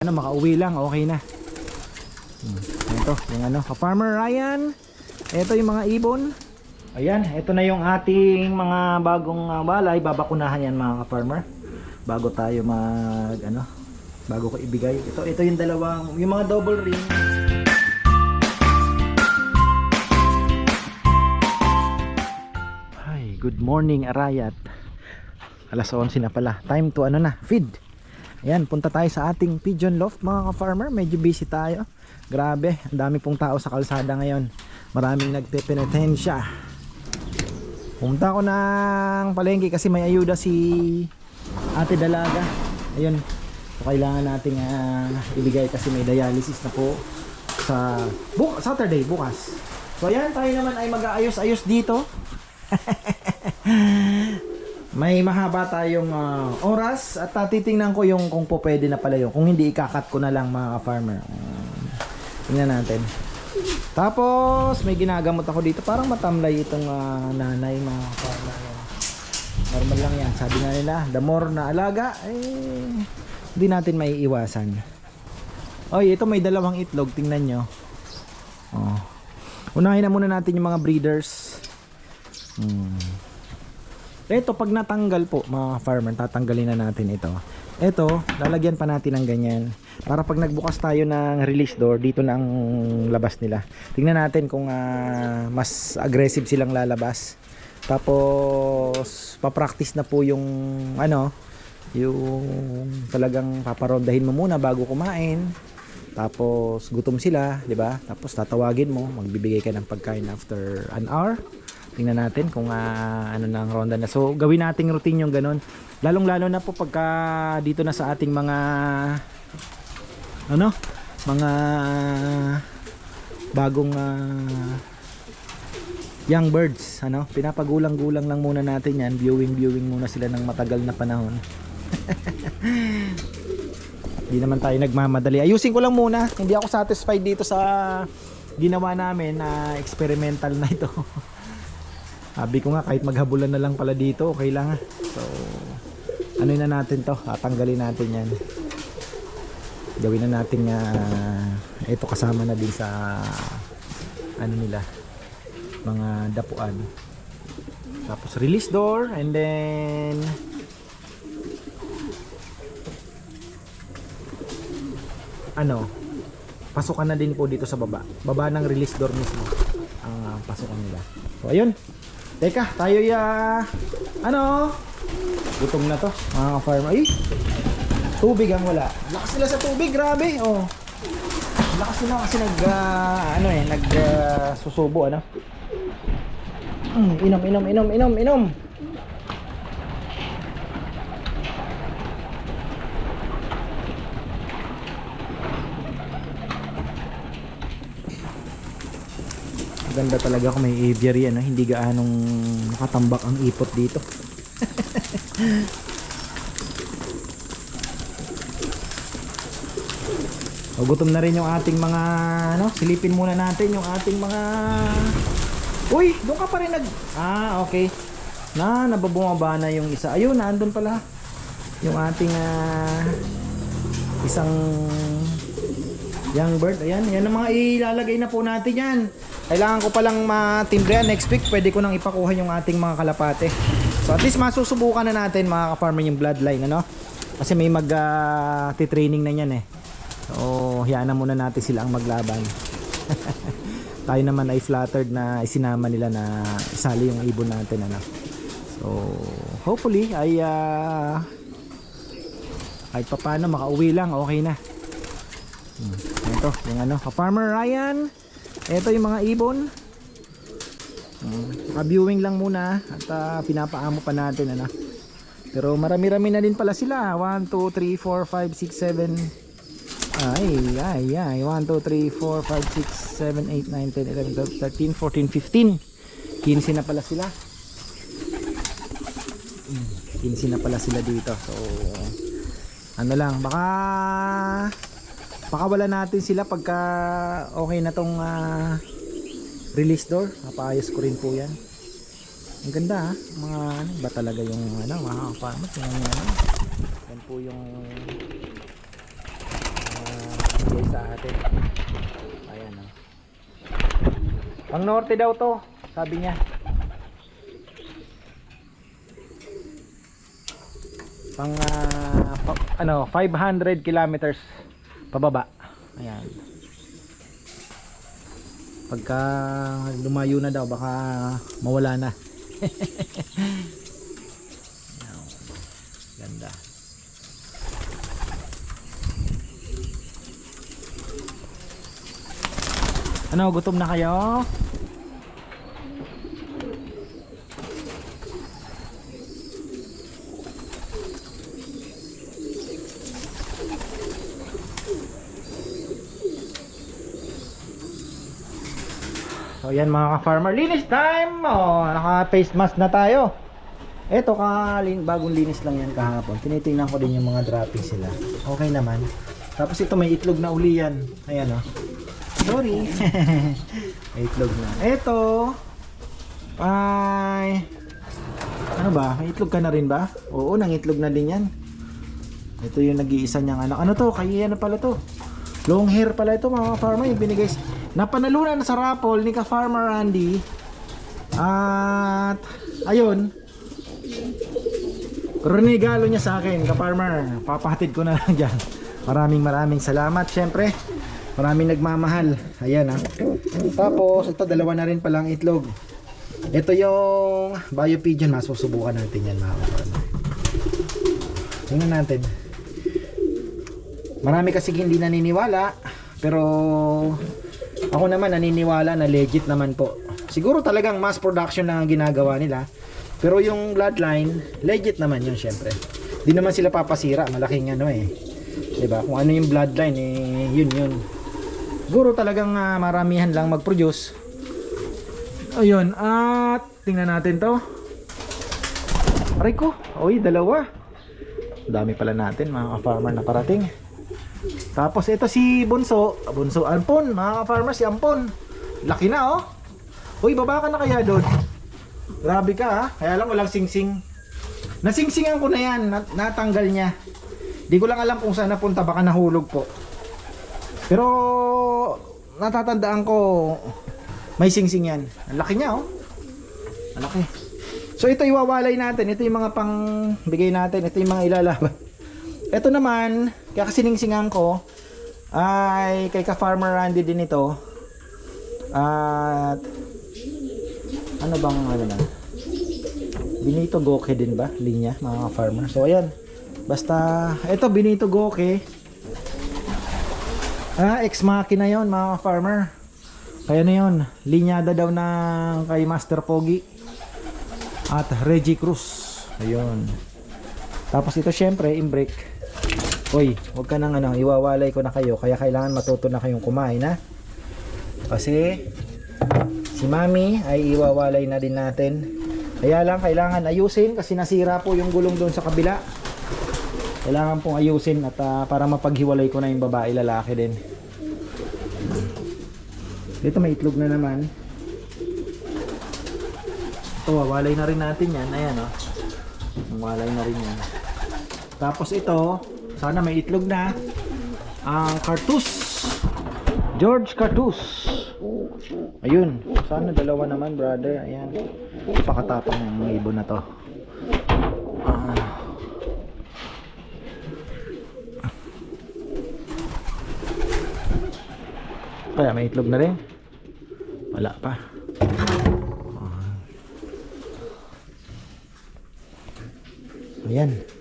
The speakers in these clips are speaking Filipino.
ano, makauwi lang, okay na. Hmm. Ito, yung ano, ka-farmer Ryan. Ito yung mga ibon. Ayan, ito na yung ating mga bagong uh, balay. Babakunahan yan mga ka-farmer. Bago tayo mag, ano, bago ko ibigay. Ito, ito yung dalawang, yung mga double ring. Hi, good morning Arayat. Alas 11 na pala. Time to ano na, feed. Ayan, punta tayo sa ating pigeon loft mga ka-farmer. Medyo busy tayo. Grabe, ang dami pong tao sa kalsada ngayon. Maraming nagpepenitensya. Pumunta ako ng palengke kasi may ayuda si Ate Dalaga. Ayun, so kailangan nating ah, ibigay kasi may dialysis na po sa bu Saturday bukas. So ayan, tayo naman ay mag-aayos-ayos dito. May mahaba tayong ah, oras at titingnan ko yung kung po pwede na pala yun. Kung hindi, ikakat ko na lang mga farmer. tingnan natin. Tapos, may ginagamot ako dito. Parang matamlay itong ah, nanay mga farmer. Normal lang yan. Sabi nga nila, the more na alaga, eh, hindi natin may iwasan. Oy, ito may dalawang itlog. Tingnan nyo. Oh. Unahin na muna natin yung mga breeders. Hmm. Ito, pag natanggal po, mga farmer, tatanggalin na natin ito. Ito, lalagyan pa natin ng ganyan. Para pag nagbukas tayo ng release door, dito na ang labas nila. Tingnan natin kung ah, mas aggressive silang lalabas. Tapos, papractice na po yung, ano, yung talagang paparondahin mo muna bago kumain. Tapos, gutom sila, di ba? Tapos, tatawagin mo, magbibigay ka ng pagkain after an hour. Tingnan natin kung ah, ano na ang ronda na. So, gawin nating routine yung ganun. Lalong-lalo na po pagka dito na sa ating mga ano, mga bagong ah, young birds, ano? Pinapagulang-gulang lang muna natin 'yan. Viewing-viewing muna sila ng matagal na panahon. Hindi naman tayo nagmamadali. Ayusin ko lang muna. Hindi ako satisfied dito sa ginawa namin na experimental na ito. Sabi ko nga kahit maghabulan na lang pala dito, okay lang. ah. So ano na natin to? Tatanggalin natin 'yan. Gawin na natin nga ito kasama na din sa ano nila mga dapuan. Tapos release door and then ano pasukan na din po dito sa baba. Baba ng release door mismo ang ah, pasukan nila. So ayun. Teka, tayo ya ano? Gutom na to, mga farm. Ay, tubig ang wala. Lakas nila sa tubig, grabe. Oh. Lakas nila kasi nag ah, ano eh, nag ah, susubo ano. Mm, inom, inom, inom, inom, inom. Ganda talaga kung may aviary ano, hindi gaanong nakatambak ang ipot dito. O, gutom na rin yung ating mga ano, silipin muna natin yung ating mga Uy, doon ka pa rin nag Ah, okay. Na, nababumaba na yung isa. Ayun, nandun pala. Yung ating ah, isang young bird. Ayan, yan ang mga ilalagay na po natin yan. Kailangan ko palang matimbrehan next week. Pwede ko nang ipakuha yung ating mga kalapate. So at least masusubukan na natin mga ka-farmer yung bloodline, ano? Kasi may mag ah, training na yan eh. So, hiyaan na muna natin sila ang maglaban. Tayo naman ay flattered na isinama nila na isali yung ibon natin, ano? So, hopefully ay ah, kahit pa makauwi lang, okay na. Hmm. Ito, yung ano, ka-farmer Ryan. Ito yung mga ibon. Hmm. viewing lang muna at ah, pinapaamo pa natin ano. Pero marami-rami na din pala sila. 1 2 3 4 5 6 7 ay, ay, ay. 1 2 3 4 5 6 7 8 9 10 11 12 13 14 15. 15 na pala sila. Hmm, 15 na pala sila dito. So ano lang, baka pakawala natin sila pagka okay na tong ah, release door napaayos ko rin po yan ang ganda ha mga ano ba talaga yung ano mga farmers yung ano yan po yung bigay sa atin. Ayan oh. Pang norte daw to, sabi niya. Pang ah, pa- ano, 500 kilometers pababa. Ayan. Pagka lumayo na daw baka mawala na. Ganda. Ano, gutom na kayo? So yan mga ka-farmer, linis time! Oh, naka-face mask na tayo. Eto ka, bagong linis lang yan kahapon. Tinitingnan ko din yung mga droppings sila. Okay naman. Tapos ito may itlog na uli yan. Ayan oh. Sorry. may itlog na. Eto. Ay. Ano ba? May itlog ka na rin ba? Oo, nang itlog na din yan. Ito yung nag-iisa niyang anak. Ano to? Kaya ano pala to? Long hair pala ito mga farmer. Yung binigay. Napanalunan na sa raffle ni ka-farmer Randy. At ayun. Renegalo niya sa akin, ka-farmer. Papahatid ko na lang dyan. Maraming maraming salamat. Siyempre, maraming nagmamahal. Ayan ha. Tapos, ito dalawa na rin palang itlog. Ito yung Bio Pigeon. Masusubukan natin yan mga ka-farmer. Tingnan natin. Marami kasi hindi naniniwala. Pero, ako naman naniniwala na legit naman po. Siguro talagang mass production lang ang ginagawa nila. Pero yung bloodline, legit naman yun syempre. Di naman sila papasira, malaking ano eh. 'Di ba? Kung ano yung bloodline eh, yun yun. Siguro talagang ah, maramihan lang mag-produce. Ayun, at tingnan natin 'to. Aray ko, oy, dalawa. Dami pala natin mga farmer na parating. Tapos ito si Bunso, ah, Bunso Ampon, mga farmer si Ampon. Laki na oh. Uy, baba ka na kaya doon. Grabe ka ha. Kaya lang walang singsing. Nasingsingan ko na yan. Nat- natanggal niya. Di ko lang alam kung saan napunta. Baka nahulog po. Pero natatandaan ko may singsing yan. Ang laki niya oh. Ang laki. So ito iwawalay natin. Ito yung mga pang bigay natin. Ito yung mga ilalaban. Ito naman, kaya kasi siningsingan ko ay kay ka-farmer Randy din ito. At ano bang ano na? Benito Goke din ba? Linya, mga farmer. So ayan. Basta ito Benito Goke. Ah, ex machina 'yon, mga farmer. Kaya na 'yon. Linyada daw ng kay Master Pogi at Reggie Cruz. Ayun. Tapos ito syempre, imbrake. Uy, wag ka nang ano, iwawalay ko na kayo. Kaya kailangan matuto na kayong kumain, ha? Kasi si Mami ay iwawalay na din natin. Kaya lang kailangan ayusin kasi nasira po yung gulong doon sa kabila. Kailangan pong ayusin at ah, para mapaghiwalay ko na yung babae lalaki din. Dito may itlog na naman. Ito, wawalay na rin natin yan. Ayan. Oh. Walay na rin yan. Tapos ito, sana may itlog na. Ang Cartus. George Cartus. Ayun, sana dalawa naman brother. Ayan. Pakatapang ng ibon na to. Ah. Kaya may itlog na rin. Wala pa. Ah. Ayan.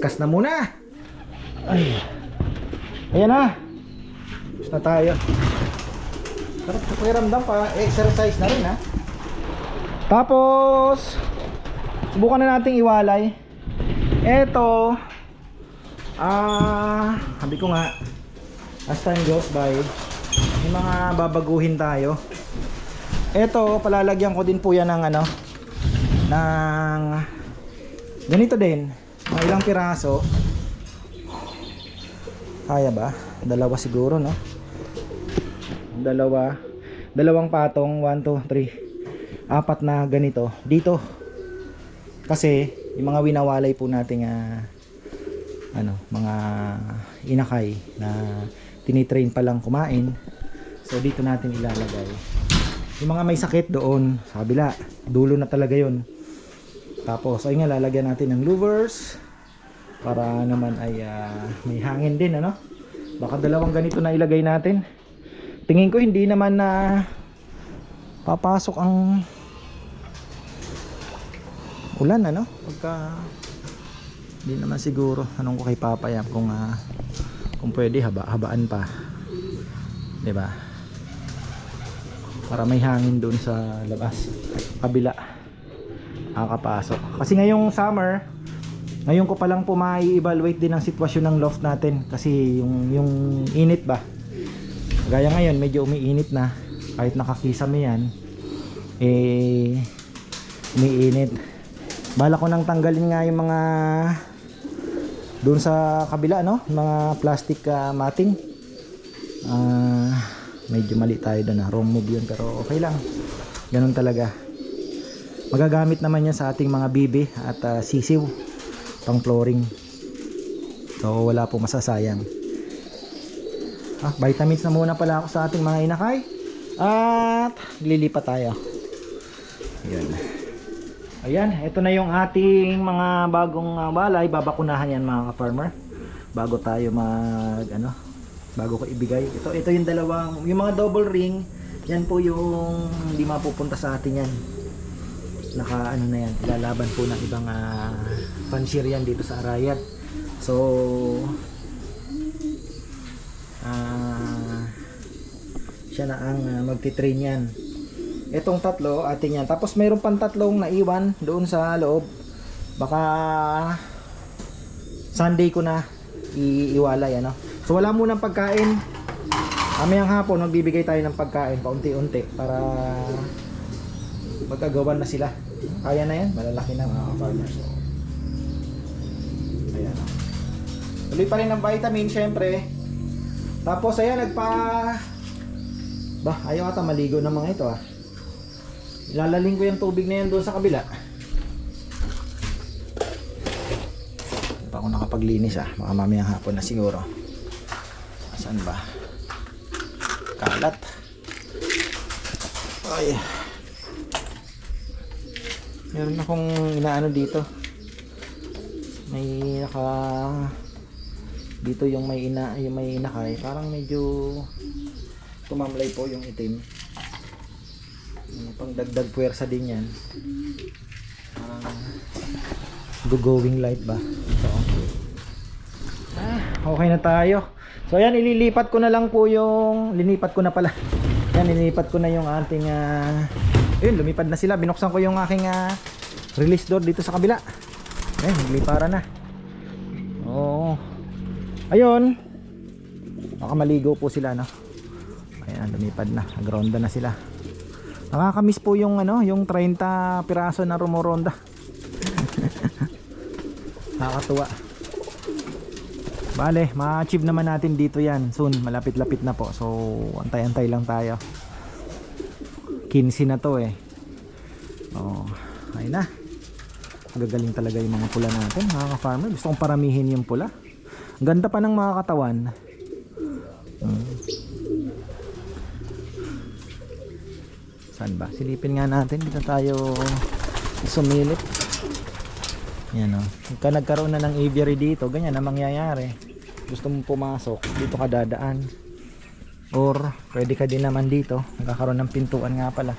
Kaskas na muna. Ay. Ayan na. Tapos na tayo. Sarap sa pakiramdam pa. Exercise na rin ha. Tapos, subukan na nating iwalay. Eto, ah, sabi ko nga, as time goes by, may mga babaguhin tayo. Eto, palalagyan ko din po yan ng ano, ng ganito din, mga ilang piraso. Kaya ba? Dalawa siguro, no? Dalawa. Dalawang patong. 1, 2, 3. Apat na ganito. Dito. Kasi, yung mga winawalay po nating ah, ano, mga inakay na tinitrain pa lang kumain. So dito natin ilalagay. Yung mga may sakit doon sa kabila, dulo na talaga 'yon. Tapos ay nga lalagyan natin ng louvers para naman ay ah, may hangin din ano. Baka dalawang ganito na ilagay natin. Tingin ko hindi naman na papasok ang ulan ano? Pagka hindi naman siguro. Anong ko kay papayam kung ah, kung pwede haba habaan pa. 'di ba para may hangin doon sa labas. Kabila nakakapasok. Kasi ngayong summer ngayon ko pa lang po mai-evaluate din ang sitwasyon ng loft natin. Kasi yung yung init ba? Gaya ngayon medyo umiinit na. Kahit nakakisame yan eh umiinit. Bala ko nang tanggalin nga yung mga doon sa kabila no? Mga plastic ah, matting. Ah, medyo mali tayo doon ah. wrong move yun pero okay lang. Ganun talaga magagamit naman yan sa ating mga bibi at ah, sisiw pang flooring. So wala po masasayang. Ah, vitamins na muna pala ako sa ating mga inakay. At lilipat tayo. Yun ayan ito na yung ating mga bagong ah, balay. Babakunahan yan mga ka-farmer. Bago tayo mag ano bago ko ibigay. Ito ito yung dalawang yung mga double ring yan po yung hindi mapupunta sa atin yan naka ano na yan ilalaban po ng ibang uh, fancier yan dito sa Arayat. So ah siya na ang uh, magtitrain yan. Itong tatlo atin yan tapos mayroon pang tatlong naiwan doon sa loob. Baka Sunday ko na iiwalay ano. So wala munang pagkain. Amayang hapon magbibigay tayo ng pagkain paunti-unti para magkagawan na sila. Kaya na yan, malalaki na mga farmers. So, ayan. Tuloy pa rin ng vitamin, syempre. Tapos ayan, nagpa... Bah, ayaw ata maligo ng mga ito ah. Ilalaling ko yung tubig na yan doon sa kabila. Hindi pa ako nakapaglinis ah. Baka mamayang hapon na siguro. Asan ba? Kalat. Ay. Meron akong inaano dito. May naka dito yung may ina yung may inakay. Parang medyo tumamlay po yung itim. Pang dagdag puwersa din yan. Parang going light ba? So, ah, okay na tayo. So ayan ililipat ko na lang po yung linipat ko na pala. Yan linipat ko na yung ating ah, Ayun, lumipad na sila. Binuksan ko yung aking ah, release door dito sa kabila. Ayun, naglipara na. Oo. Ayun. Baka maligo po sila, no? Ayan, lumipad na. Nagronda na sila. Nakakamiss po yung ano, yung 30 piraso na rumoronda. Nakakatuwa. Bale, ma-achieve naman natin dito yan. Soon, malapit-lapit na po. So, antay-antay lang tayo. 15 na to eh. Oh, ayun na. Gagaling talaga yung mga pula natin, mga ka-farmer. Gusto kong paramihin yung pula. Ang ganda pa ng mga katawan. Hmm. Saan ba? Silipin nga natin. Dito tayo sumilip. Yan o. Oh. Pagka nagkaroon na ng aviary dito, ganyan na mangyayari. Gusto mong pumasok, dito ka dadaan. Or pwede ka din naman dito. Nagkakaroon ng pintuan nga pala.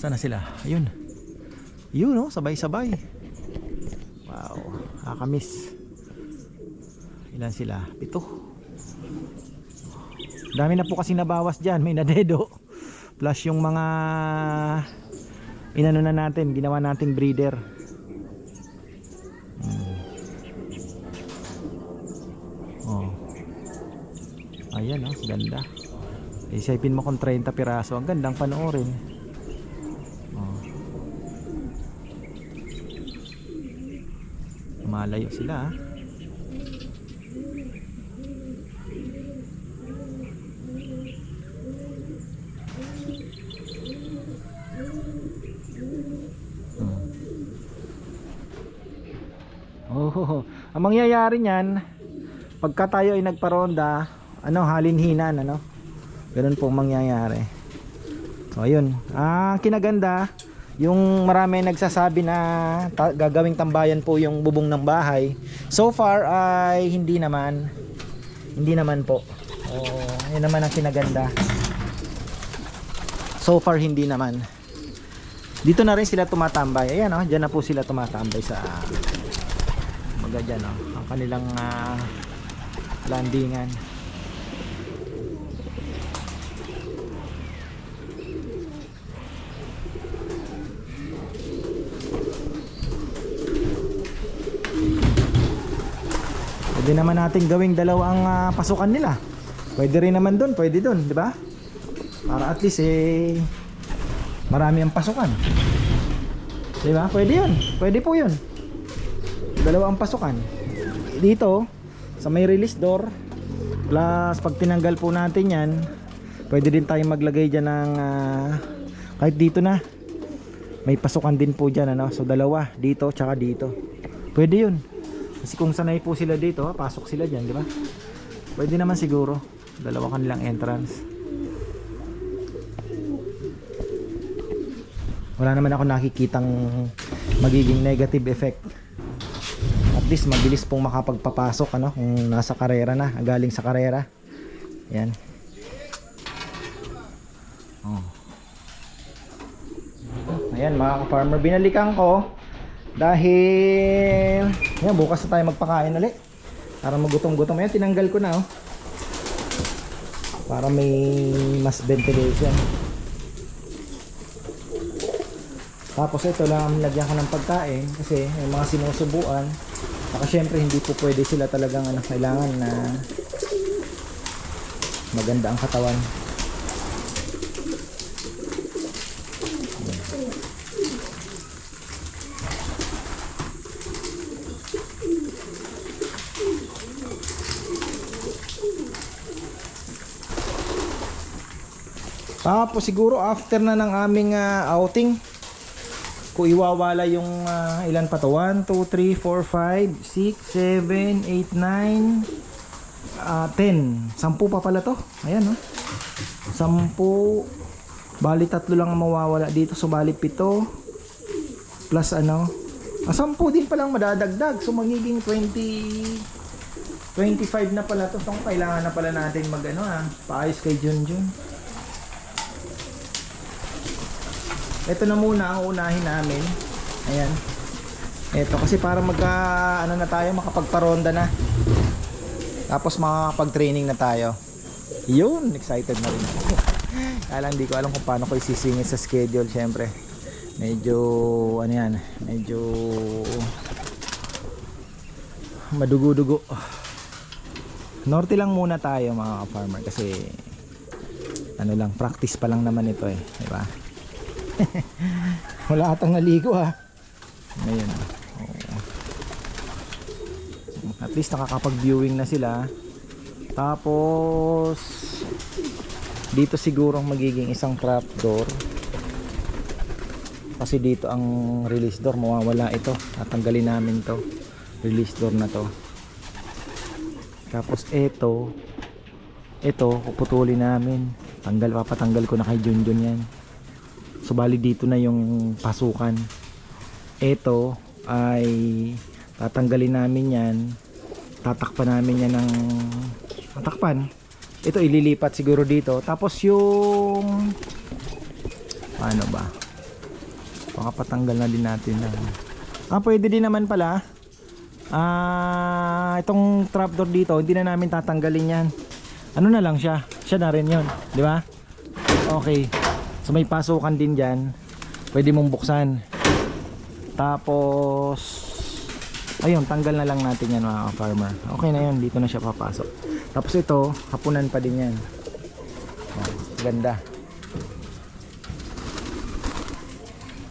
Sana sila? Ayun. Yun no, sabay-sabay. Wow, nakakamiss. Ilan sila? Pito. Dami na po kasi nabawas dyan. May nadedo. Plus yung mga inano na natin, ginawa nating breeder. Hmm. Oh. Ayan oh, ganda. Isipin mo kung 30 piraso, ang gandang panoorin. Oh. Malayo sila ah. Hmm. Ang mangyayari niyan, pagka tayo ay nagparonda, ano, halinhinan, ano? Ganun po ang mangyayari. So, ayun. Ah, kinaganda, yung marami nagsasabi na ta- gagawing tambayan po yung bubong ng bahay. So far ay hindi naman. Hindi naman po. Oh, yun naman ang kinaganda. So far hindi naman. Dito na rin sila tumatambay. Ayan oh, diyan na po sila tumatambay sa mga dyan oh, ang kanilang ah, landingan. Pwede naman natin gawing dalawang ah, pasukan nila. Pwede rin naman doon, pwede doon, di ba? Para at least eh marami ang pasukan. Di ba? Pwede 'yun. Pwede po 'yun. Dalawa ang pasukan. Dito sa may release door plus pag tinanggal po natin 'yan, pwede din tayong maglagay diyan ng ah, kahit dito na. May pasukan din po diyan ano. So dalawa dito tsaka dito. Pwede 'yun. Kasi kung sanay po sila dito, pasok sila diyan, di ba? Pwede naman siguro. Dalawa kanilang entrance. Wala naman ako nakikitang magiging negative effect. At least mabilis pong makapagpapasok ano kung nasa karera na, galing sa karera. Yan. Oh. Ayan mga farmer binalikan ko dahil yan bukas na tayo magpakain ulit. Para magutom-gutom. Ayan tinanggal ko na oh. Para may mas ventilation. Tapos ito lang lagyan ko ng pagkain kasi may mga sinusubuan. Saka syempre hindi po pwede sila talagang ano, kailangan na maganda ang katawan. Tapos siguro after na ng aming ah, outing, kung iwawala yung ah, ilan pa to? 1, 2, 3, 4, 5, 6, 7, 8, 9 ah, 10 10 pa pala to. Ayan no 10 bali tatlo lang ang mawawala dito. So bali 7 plus ano? Ah, 10 din palang madadagdag. So magiging 20 25 na pala to. So kailangan na pala natin mag ano ah paayos kay Junjun ito na muna ang unahin namin. Ayan. Ito kasi para magka ano na tayo makapagparonda na. Tapos makakapag training na tayo. Yun excited na rin ako. Kaya lang di ko alam kung paano ko isisingit sa schedule syempre. Medyo ano yan medyo madugo-dugo. Norte lang muna tayo mga farmer kasi ano lang practice pa lang naman ito eh di ba wala atang naligo ha? Ngayon oh. at least nakakapag viewing na sila. Tapos dito siguro ang magiging isang trap door. Kasi dito ang release door mawawala ito. Tatanggalin namin to. Release door na to. Tapos ito ito puputulin namin. Tanggal papatanggal ko na kay Junjun yan So bali dito na yung pasukan. Ito ay tatanggalin namin yan. Tatakpan namin yan ng tatakpan. Ito ililipat siguro dito. Tapos yung ano ba? Baka patanggal na din natin na. Ah, pwede din naman pala. Ah, itong trapdoor dito, hindi na namin tatanggalin yan. Ano na lang siya? Siya na rin 'yon, di ba? Okay. So may pasukan din dyan. Pwede mong buksan. Tapos, ayun, tanggal na lang natin yan mga farmer. Okay na yun, dito na siya papasok. Tapos ito, hapunan pa din yan. Oh, ganda.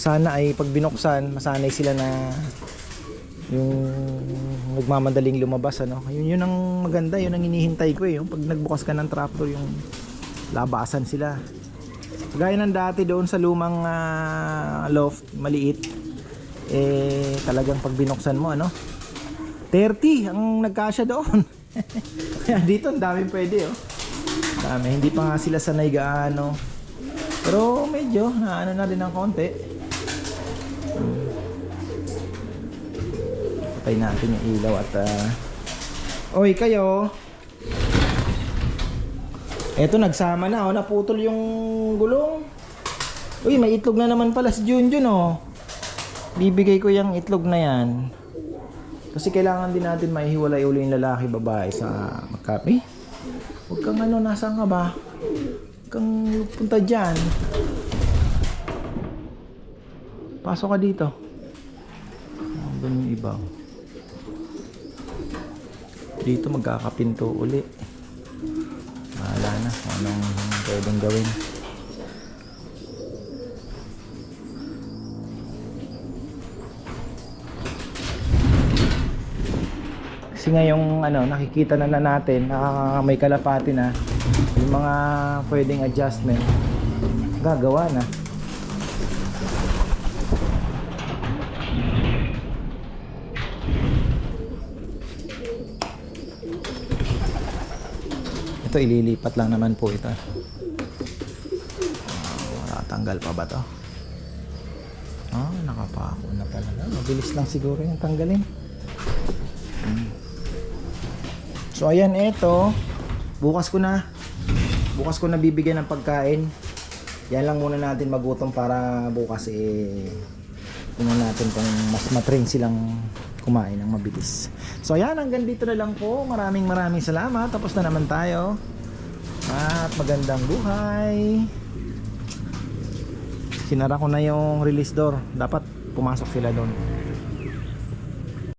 Sana ay pag binuksan, masanay sila na yung nagmamadaling lumabas ano. Yun yun ang maganda, yun ang hinihintay ko eh. Yung pag nagbukas ka ng tractor, yung labasan sila. Gaya ng dati doon sa lumang ah, loft, maliit. Eh talagang pag binuksan mo ano, 30 ang nagkasya doon. Kaya dito ang daming pwede oh. Dami, hindi pa nga sila sanay gaano. Pero medyo naano na rin ng konti. Patay natin yung ilaw at ah, Oy kayo. Eto nagsama na oh, naputol yung gulong. Uy, may itlog na naman pala si Junjun oh. Bibigay ko yung itlog na yan. Kasi kailangan din natin maihiwalay uli yung lalaki babae sa magkape. Huwag kang ano, nasaan ka ba? Huwag kang punta dyan. Pasok ka dito. Doon yung iba. oh. Dito magkakapinto uli. Na anong pwedeng gawin. Kasi ngayong ano, nakikita na, na natin, nakaka may kalapati na yung mga pwedeng adjustment gagawa na. Ito ililipat lang naman po ito. Ah, tanggal pa ba to? Ah, nakapako na pala. Mabilis lang siguro yung tanggalin. So ayan ito, bukas ko na bukas ko na bibigyan ng pagkain. Yan lang muna natin magutom para bukas eh tingnan natin kung mas matrain silang kumain ng mabilis. So ayan, hanggang dito na lang po. Maraming maraming salamat. Tapos na naman tayo. At magandang buhay. Sinara ko na yung release door. Dapat pumasok sila doon.